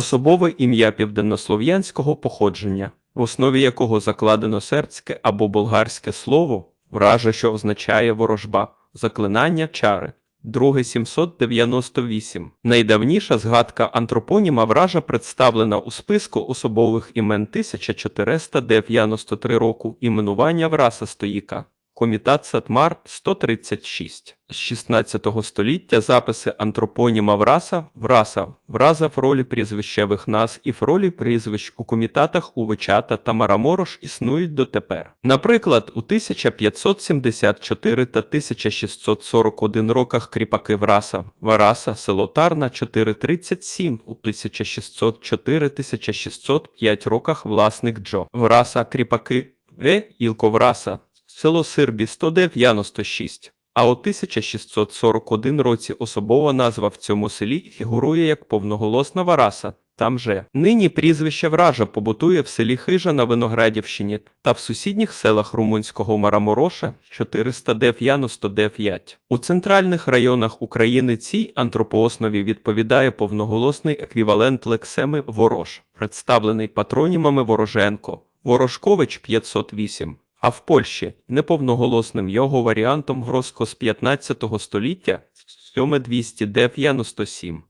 особове ім'я південнослов'янського походження, в основі якого закладено сербське або болгарське слово, вража, що означає ворожба, заклинання чари. Друге 798. Найдавніша згадка антропоніма вража представлена у списку особових імен 1493 року іменування враса стоїка. Комітат Сатмар 136. З 16 століття записи антропоніма враса, враса, враза в ролі прізвищевих назв і в ролі прізвищ у комітатах Увечата та Мараморош існують дотепер. Наприклад, у 1574 та 1641 роках кріпаки Враса, Вараса, село Тарна 437, у 1604-1605 роках власник Джо. Враса, кріпаки, Е, Ілко Враса, село Сирбі 196. А у 1641 році особова назва в цьому селі фігурує як повноголосна Вараса. Там же нині прізвище вража побутує в селі Хижа на Виноградівщині та в сусідніх селах румунського Марамороша 499. У центральних районах України цій антропооснові відповідає повноголосний еквівалент лексеми Ворож, представлений патронімами Вороженко, Ворожкович 508. А в Польщі неповноголосним його варіантом Гроско з 15 століття 7297.